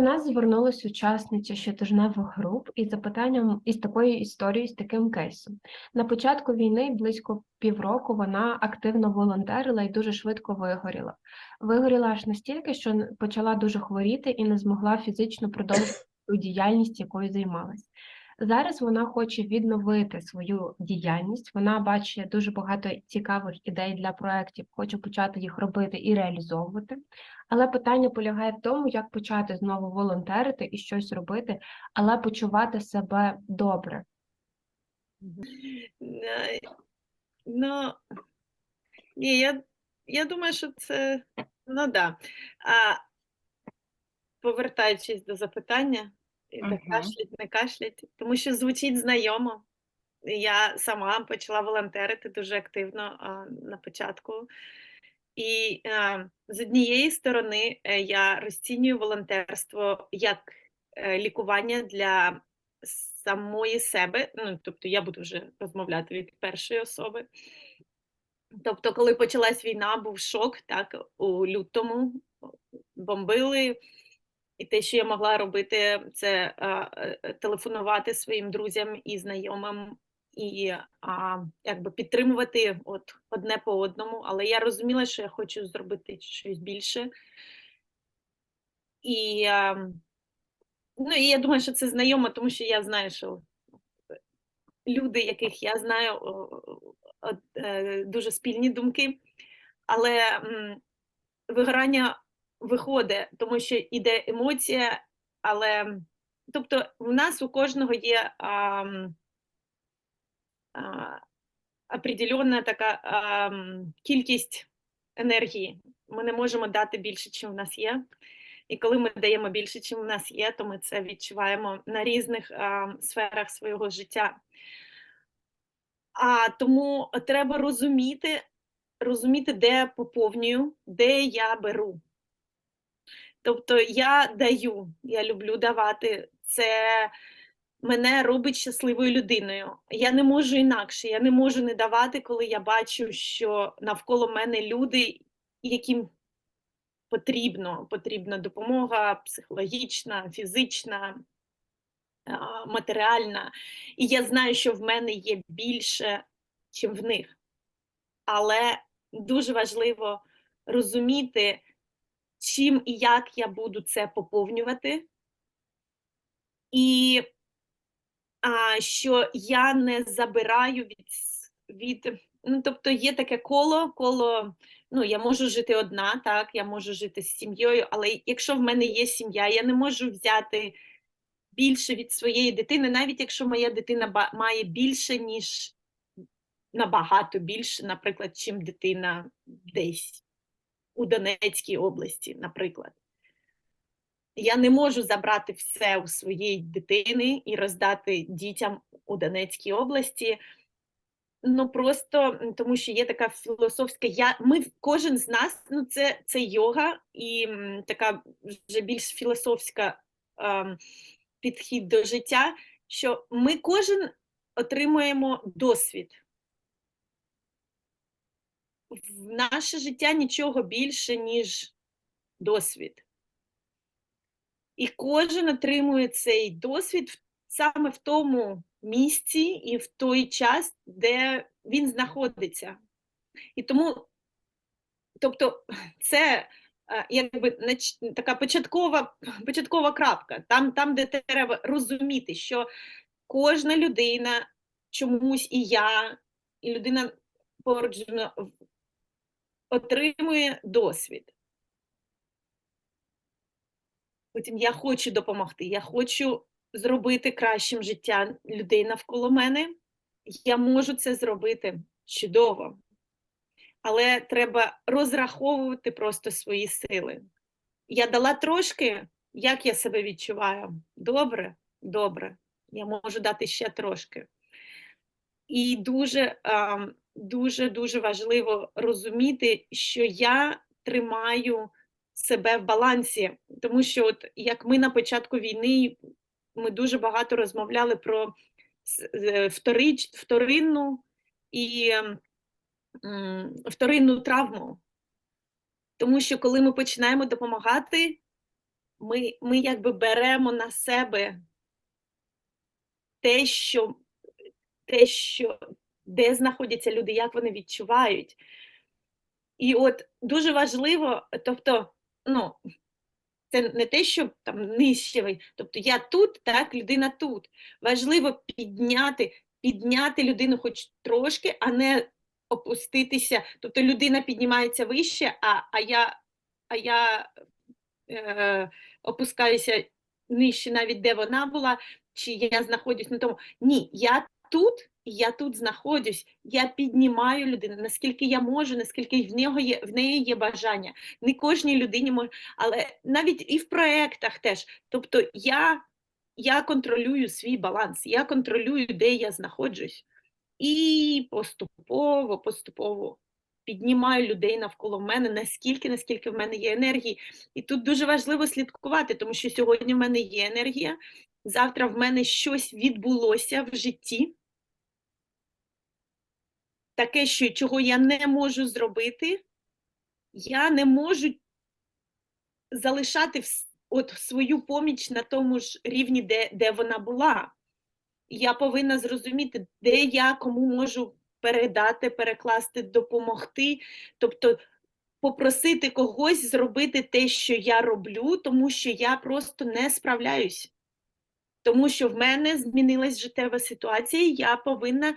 Нас звернулася учасниця щотижневих груп із запитанням із такою історією, з таким кейсом. На початку війни близько півроку вона активно волонтерила і дуже швидко вигоріла. Вигоріла аж настільки, що почала дуже хворіти і не змогла фізично продовжити ту діяльність, якою займалась. Зараз вона хоче відновити свою діяльність. Вона бачить дуже багато цікавих ідей для проєктів, хоче почати їх робити і реалізовувати. Але питання полягає в тому, як почати знову волонтерити і щось робити, але почувати себе добре. Ну, ні, я, я думаю, що це, ну да. А, повертаючись до запитання, та кашлять, не кашлять, тому що звучить знайомо. Я сама почала волонтерити дуже активно а, на початку. І а, з однієї сторони е, я розцінюю волонтерство як е, лікування для самої себе. Ну, тобто я буду вже розмовляти від першої особи. Тобто, коли почалась війна, був шок, так, у лютому бомбили, і те, що я могла робити, це а, е, телефонувати своїм друзям і знайомим і а, якби підтримувати от одне по одному. Але я розуміла, що я хочу зробити щось більше. І, а, ну, і я думаю, що це знайомо, тому що я знаю, що люди, яких я знаю, е, дуже спільні думки, але вигорання виходить, тому що йде емоція, але тобто в нас у кожного є а, а, определенна така а, кількість енергії. Ми не можемо дати більше, чим в нас є. І коли ми даємо більше, чим в нас є, то ми це відчуваємо на різних а, сферах свого життя. А тому треба розуміти, розуміти, де поповнюю, де я беру. Тобто я даю, я люблю давати. Це мене робить щасливою людиною. Я не можу інакше, я не можу не давати, коли я бачу, що навколо мене люди, яким потрібно, потрібна допомога психологічна, фізична, матеріальна. І я знаю, що в мене є більше, чим в них. Але дуже важливо розуміти, чим і як я буду це поповнювати, і а, що я не забираю від, від ну, тобто є таке коло, коло, ну, я можу жити одна, так, я можу жити з сім'єю, але якщо в мене є сім'я, я не можу взяти більше від своєї дитини, навіть якщо моя дитина має більше, ніж набагато більше, наприклад, чим дитина десь у Донецькій області, наприклад. Я не можу забрати все у своєї дитини і роздати дітям у Донецькій області. Ну просто тому, що є така філософська. Я ми кожен з нас, ну це, це йога і така вже більш філософська ем, підхід до життя, що ми кожен отримуємо досвід. В наше життя нічого більше, ніж досвід. І кожен отримує цей досвід саме в тому місці і в той час, де він знаходиться. І тому, тобто, це е, якби така початкова, початкова крапка, там, там, де треба розуміти, що кожна людина чомусь і я, і людина поруч отримує досвід. Потім я хочу допомогти, я хочу зробити кращим життя людей навколо мене. Я можу це зробити чудово. Але треба розраховувати просто свої сили. Я дала трошки, як я себе відчуваю? Добре, добре. Я можу дати ще трошки. І дуже, ам, дуже, дуже важливо розуміти, що я тримаю себе в балансі, тому що, от як ми на початку війни, ми дуже багато розмовляли про е, вторич, вторинну і вторинну травму. Тому що коли ми починаємо допомагати, ми, ми якби беремо на себе те, що, те, що де знаходяться люди, як вони відчувають. І от дуже важливо, тобто, ну, це не те, що там нижче, тобто я тут, так, людина тут. Важливо підняти, підняти людину хоч трошки, а не опуститися. Тобто людина піднімається вище, а, а я, а я е, опускаюся нижче, навіть де вона була, чи я знаходжусь на тому. Ні, я тут, я тут знаходжусь, я піднімаю людину, наскільки я можу, наскільки в нього є в неї є бажання. Не кожній людині може, але навіть і в проектах теж. Тобто я, я контролюю свій баланс, я контролюю, де я знаходжусь. І поступово, поступово піднімаю людей навколо мене, наскільки, наскільки в мене є енергії. І тут дуже важливо слідкувати, тому що сьогодні в мене є енергія, завтра в мене щось відбулося в житті, таке, що, чого я не можу зробити, я не можу залишати от свою поміч на тому ж рівні, де, де вона була. Я повинна зрозуміти, де я кому можу передати, перекласти, допомогти. Тобто попросити когось зробити те, що я роблю, тому що я просто не справляюсь. Тому що в мене змінилась життєва ситуація, я повинна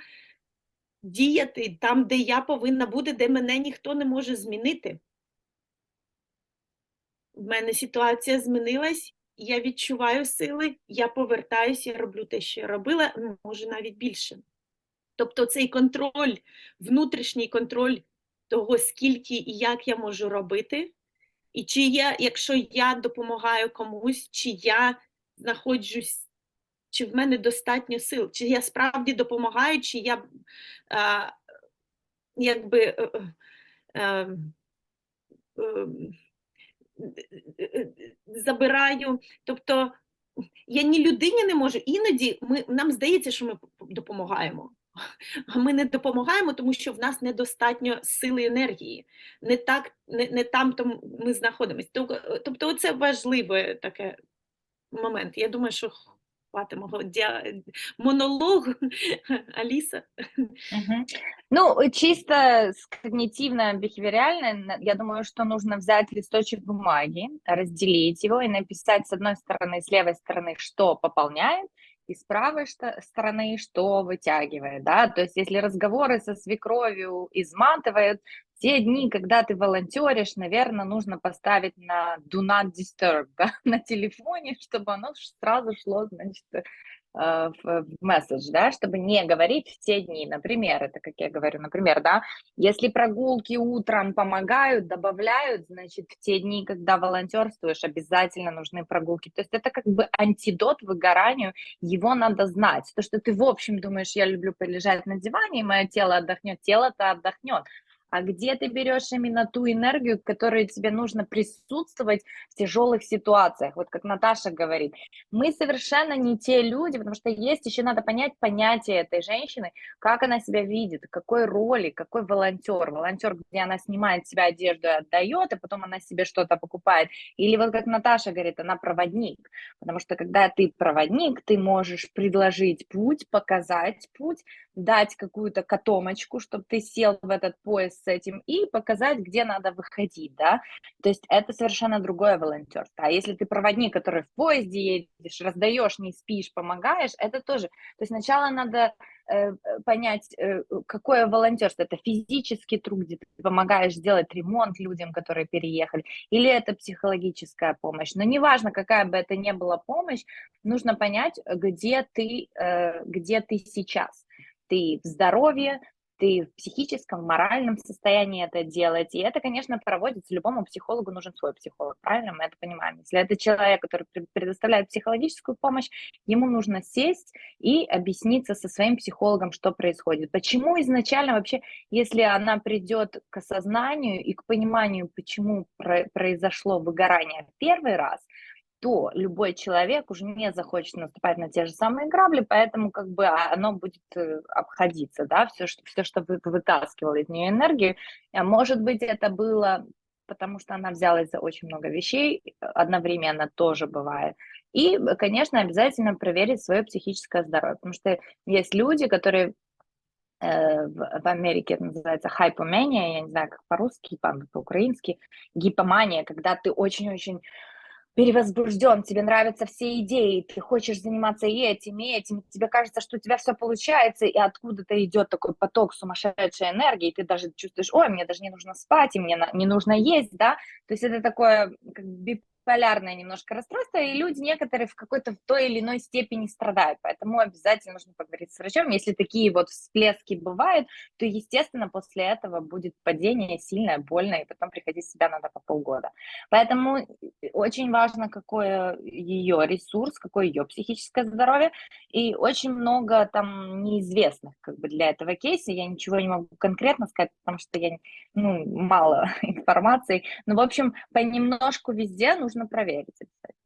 діяти там, де я повинна бути, де мене ніхто не може змінити. В мене ситуація змінилась, я відчуваю сили, я повертаюся, я роблю те, що я робила, ну, може навіть більше. Тобто цей контроль, внутрішній контроль того, скільки і як я можу робити, і чи я, якщо я допомагаю комусь, чи я знаходжусь, чи в мене достатньо сил, чи я справді допомагаю, чи я а, якби. е, е, е, забираю. Тобто я ні людині не можу. Іноді ми, нам здається, що ми допомагаємо. А ми не допомагаємо, тому що в нас недостатньо сили і енергії. Не так, не, не там там ми знаходимося. Тобто це важливий такий момент. Я думаю, що хватить мого дя... монологу Аліса. Мгм. Ну, э, чисто с когнитивно-бихевиорально, н- я думаю, что нужно взять листочек бумаги, разделить его и написать с одной стороны, с левой стороны, что пополняет, и с правой стороны, что вытягивает, да, то есть если разговоры со свекровью изматывают, те дни, когда ты волонтеришь, наверное, нужно поставить на do not disturb, да, на телефоне, чтобы оно сразу шло, значит, э, в в месседж, да, чтобы не говорить в те дни. Например, это как я говорю, например, да, если прогулки утром помогают, добавляют, значит, в те дни, когда волонтерствуешь, обязательно нужны прогулки. То есть это как бы антидот выгоранию, его надо знать. То, что ты в общем думаешь, я люблю полежать на диване, и мое тело отдохнет, тело-то отдохнет. А где ты берешь именно ту энергию, которой тебе нужно присутствовать в тяжелых ситуациях? Вот как Наташа говорит, мы совершенно не те люди, потому что есть еще надо понять понятие этой женщины, как она себя видит, какой роли, какой волонтер. Волонтер, где она снимает себя одежду и отдает, и потом она себе что-то покупает. Или вот как Наташа говорит, она проводник. Потому что когда ты проводник, ты можешь предложить путь, показать путь, дать какую-то котомочку, чтобы ты сел в этот поезд с этим и показать, где надо выходить, да. То есть это совершенно другое волонтерство. А если ты проводник, который в поезде едешь, раздаешь, не спишь, помогаешь, это тоже. То есть сначала надо э, понять, э, какое волонтерство. Это физический труд, где ты помогаешь сделать ремонт людям, которые переехали, или это психологическая помощь. Но неважно, какая бы это ни была помощь, нужно понять, где ты, э, где ты сейчас. Ты в здоровье, ты в психическом, моральном состоянии это делать. И это, конечно, проводится. Любому психологу нужен свой психолог, правильно? Мы это понимаем. Если это человек, который пре- предоставляет психологическую помощь, ему нужно сесть и объясниться со своим психологом, что происходит. Почему изначально вообще, если она придет к осознанию и к пониманию, почему про- произошло выгорание первый раз, то любой человек уже не захочет наступать на те же самые грабли, поэтому как бы а, оно будет э, обходиться, да, все, что, все, что вы, вытаскивало из нее энергию. А Может быть, это было потому что она взялась за очень много вещей, одновременно тоже бывает. И, э, конечно, обязательно проверить свое психическое здоровье, потому что есть люди, которые э, в, Америке это называется хайпомания, я не знаю, как по-русски, по- по-украински, гипомания, когда ты очень-очень перевозбужден, тебе нравятся все идеи, ты хочешь заниматься и этим, и этим, тебе кажется, что у тебя все получается, и откуда-то идет такой поток сумасшедшей энергии, и ты даже чувствуешь, ой, мне даже не нужно спать, и мне не нужно есть, да, то есть это такое как биполярное немножко расстройство, и люди некоторые в какой-то в той или иной степени страдают, поэтому обязательно нужно поговорить с врачом, если такие вот всплески бывают, то, естественно, после этого будет падение сильное, больное, и потом приходить в себя надо по полгода. Поэтому э, очень важно, какой ее ресурс, какое ее психическое здоровье, и очень много там неизвестных как бы для этого кейса. Я ничего не могу конкретно сказать, потому что я ну, мало информации. Но, в общем, понемножку везде нужно проверить. обязательно.